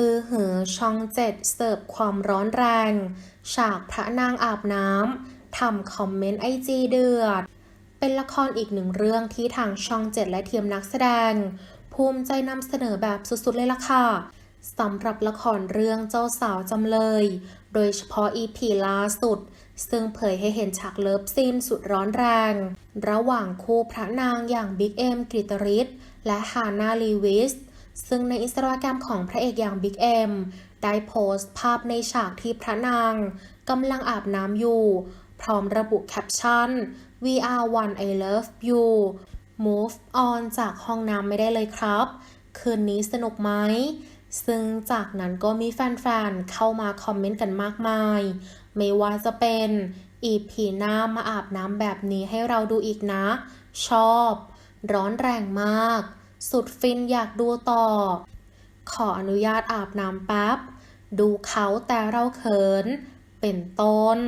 อือหือช่องเจ็ดเสิร์ฟความร้อนแรง ฉากพระนางอาบน้ำทำคอมเมนต์ไอจีเดือด เป็นละครอีกหนึ่งเรื่องที่ทางช่องเจ็ดและเทีมนักแสดง ภูมิใจนำเสนอแบบสุดๆเลยล่ะค่ะสำหรับละครเรื่องเจ้าสาวจำเลย โดยเฉพาะ EP ล่าสุด ซึ่งเผยให้เห็นฉากเลิฟซีนสุดร้อนแรง ระหว่างคู่พระนางอย่างบิ๊กเอ็มกริตริศและฮานาลีวิส ซึ่งในอินสตาแกรมของพระเอกอย่างบิ๊กเอ็มได้โพสต์ภาพในฉากที่พระนางกำลังอาบน้ำอยู่ พร้อมระบุแคปชั่น We are one I love you move on จากห้องน้ำไม่ได้เลยครับ คืนนี้สนุกไหม ซึ่งจากนั้นก็มีแฟนๆ เข้ามาคอมเมนต์กันมากมาย ไม่ว่าจะเป็นอีพีหน้ามาอาบน้ำแบบนี้ให้เราดูอีกนะ ชอบ ร้อนแรงมาก สุดฟินอยากดูต่อ ขออนุญาตอาบน้ำแป๊บ ดูเขาแต่เราเขิน เป็นต้น